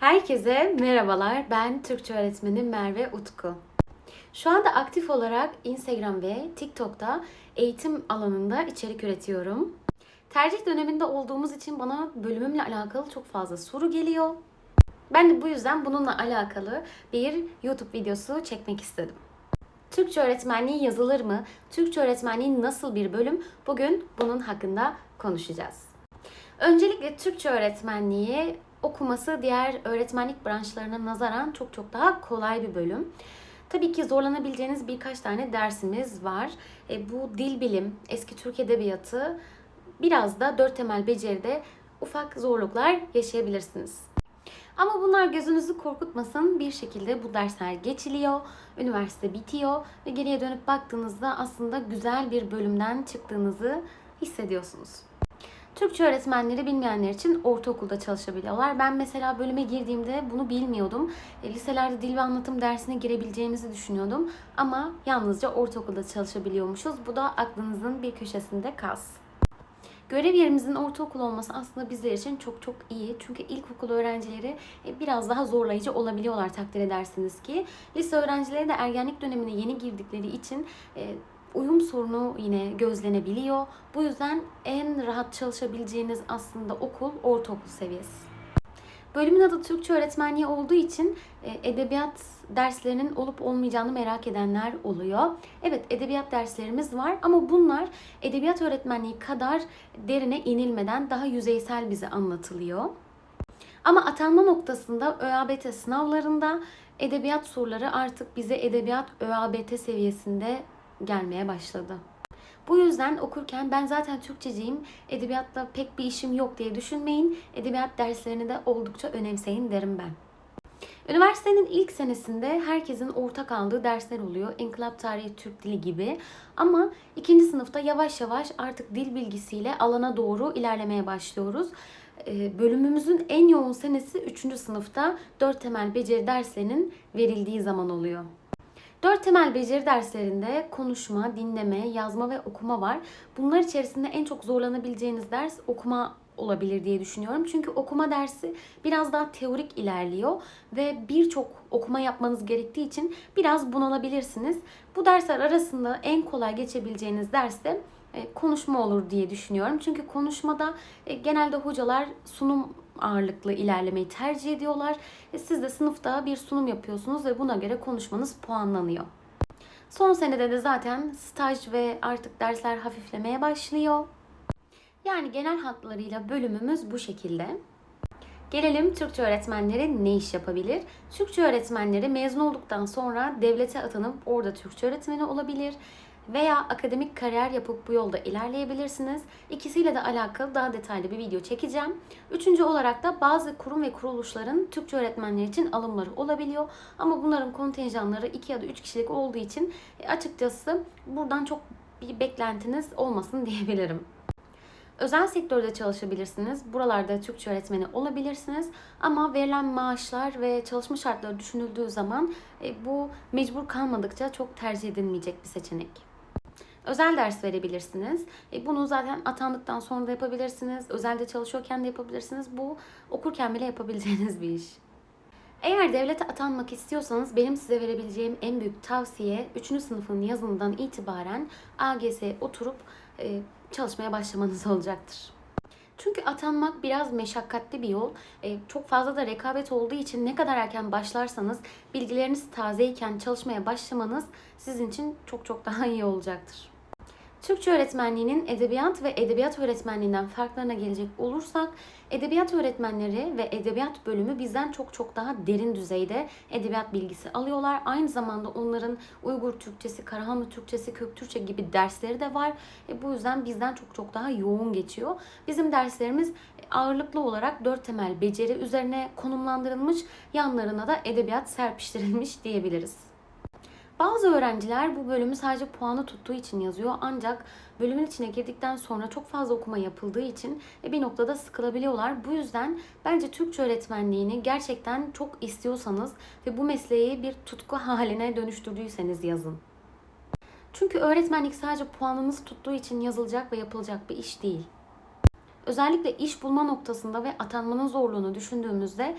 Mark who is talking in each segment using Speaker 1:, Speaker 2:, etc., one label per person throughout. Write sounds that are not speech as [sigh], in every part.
Speaker 1: Herkese merhabalar. Ben Türkçe öğretmeni Merve Utku. Şu anda aktif olarak Instagram ve TikTok'ta eğitim alanında içerik üretiyorum. Tercih döneminde olduğumuz için bana bölümümle alakalı çok fazla soru geliyor. Ben de bu yüzden bununla alakalı bir YouTube videosu çekmek istedim. Türkçe öğretmenliği yazılır mı? Türkçe öğretmenliği nasıl bir bölüm? Bugün bunun hakkında konuşacağız. Öncelikle Türkçe öğretmenliği okuması diğer öğretmenlik branşlarına nazaran çok çok daha kolay bir bölüm. Tabii ki zorlanabileceğiniz birkaç tane dersimiz var. E, bu dil bilim, eski Türk edebiyatı, biraz da dört temel beceride ufak zorluklar yaşayabilirsiniz. Ama bunlar gözünüzü korkutmasın. Bir şekilde bu dersler geçiliyor, üniversite bitiyor ve geriye dönüp baktığınızda aslında güzel bir bölümden çıktığınızı hissediyorsunuz. Türkçe öğretmenleri bilmeyenler için ortaokulda çalışabiliyorlar. Ben mesela bölüme girdiğimde bunu bilmiyordum. E, liselerde dil ve anlatım dersine girebileceğimizi düşünüyordum. Ama yalnızca ortaokulda çalışabiliyormuşuz. Bu da aklınızın bir köşesinde kalsın. Görev yerimizin ortaokul olması aslında bizler için çok çok iyi. Çünkü ilkokul öğrencileri e, biraz daha zorlayıcı olabiliyorlar takdir edersiniz ki. Lise öğrencileri de ergenlik dönemine yeni girdikleri için e, uyum sorunu yine gözlenebiliyor. Bu yüzden en rahat çalışabileceğiniz aslında okul ortaokul seviyesi. Bölümün adı Türkçe öğretmenliği olduğu için e, edebiyat derslerinin olup olmayacağını merak edenler oluyor. Evet edebiyat derslerimiz var ama bunlar edebiyat öğretmenliği kadar derine inilmeden daha yüzeysel bize anlatılıyor. Ama atanma noktasında ÖABT sınavlarında edebiyat soruları artık bize edebiyat ÖABT seviyesinde gelmeye başladı. Bu yüzden okurken ben zaten Türkçeciyim, edebiyatla pek bir işim yok diye düşünmeyin. Edebiyat derslerini de oldukça önemseyin derim ben. Üniversitenin ilk senesinde herkesin ortak aldığı dersler oluyor. İnkılap tarihi, Türk dili gibi. Ama ikinci sınıfta yavaş yavaş artık dil bilgisiyle alana doğru ilerlemeye başlıyoruz. Ee, bölümümüzün en yoğun senesi 3. sınıfta 4 temel beceri derslerinin verildiği zaman oluyor. Dört temel beceri derslerinde konuşma, dinleme, yazma ve okuma var. Bunlar içerisinde en çok zorlanabileceğiniz ders okuma olabilir diye düşünüyorum. Çünkü okuma dersi biraz daha teorik ilerliyor ve birçok okuma yapmanız gerektiği için biraz bunalabilirsiniz. Bu dersler arasında en kolay geçebileceğiniz ders de e, konuşma olur diye düşünüyorum. Çünkü konuşmada e, genelde hocalar sunum ağırlıklı ilerlemeyi tercih ediyorlar. E, siz de sınıfta bir sunum yapıyorsunuz ve buna göre konuşmanız puanlanıyor. Son senede de zaten staj ve artık dersler hafiflemeye başlıyor. Yani genel hatlarıyla bölümümüz bu şekilde. Gelelim Türkçe öğretmenleri ne iş yapabilir? Türkçe öğretmenleri mezun olduktan sonra devlete atanıp orada Türkçe öğretmeni olabilir veya akademik kariyer yapıp bu yolda ilerleyebilirsiniz. İkisiyle de alakalı daha detaylı bir video çekeceğim. Üçüncü olarak da bazı kurum ve kuruluşların Türkçe öğretmenler için alımları olabiliyor. Ama bunların kontenjanları 2 ya da 3 kişilik olduğu için e, açıkçası buradan çok bir beklentiniz olmasın [laughs] diyebilirim. Özel sektörde çalışabilirsiniz. Buralarda Türkçe öğretmeni olabilirsiniz. Ama verilen maaşlar ve çalışma şartları düşünüldüğü zaman e, bu mecbur kalmadıkça çok tercih edilmeyecek bir seçenek. Özel ders verebilirsiniz. E, bunu zaten atandıktan sonra da yapabilirsiniz. Özelde çalışıyorken de yapabilirsiniz. Bu okurken bile yapabileceğiniz bir iş. Eğer devlete atanmak istiyorsanız benim size verebileceğim en büyük tavsiye 3. sınıfın yazından itibaren AGS'ye oturup e, çalışmaya başlamanız [laughs] olacaktır. Çünkü atanmak biraz meşakkatli bir yol. E, çok fazla da rekabet olduğu için ne kadar erken başlarsanız bilgileriniz tazeyken çalışmaya başlamanız sizin için çok çok daha iyi olacaktır. Türkçe öğretmenliğinin edebiyat ve edebiyat öğretmenliğinden farklarına gelecek olursak, edebiyat öğretmenleri ve edebiyat bölümü bizden çok çok daha derin düzeyde edebiyat bilgisi alıyorlar. Aynı zamanda onların Uygur Türkçesi, Karahanlı Türkçesi, Kök Türkçe gibi dersleri de var. E, bu yüzden bizden çok çok daha yoğun geçiyor. Bizim derslerimiz ağırlıklı olarak dört temel beceri üzerine konumlandırılmış, yanlarına da edebiyat serpiştirilmiş diyebiliriz. Bazı öğrenciler bu bölümü sadece puanı tuttuğu için yazıyor ancak bölümün içine girdikten sonra çok fazla okuma yapıldığı için bir noktada sıkılabiliyorlar. Bu yüzden bence Türkçe öğretmenliğini gerçekten çok istiyorsanız ve bu mesleği bir tutku [laughs] haline dönüştürdüyseniz yazın. Çünkü öğretmenlik sadece puanınız tuttuğu için yazılacak ve yapılacak bir iş değil. Özellikle iş bulma noktasında ve atanmanın zorluğunu düşündüğümüzde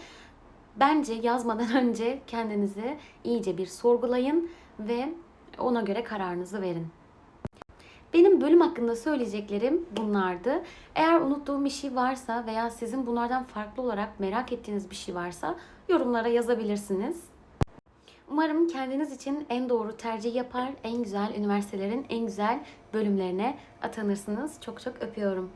Speaker 1: Bence yazmadan [laughs] önce kendinizi iyice bir sorgulayın ve ona göre kararınızı verin. Benim bölüm hakkında söyleyeceklerim bunlardı. Eğer unuttuğum bir şey varsa veya sizin bunlardan farklı olarak merak ettiğiniz bir şey varsa yorumlara yazabilirsiniz. Umarım kendiniz için en doğru tercih yapar, en güzel üniversitelerin en güzel bölümlerine atanırsınız. Çok çok öpüyorum.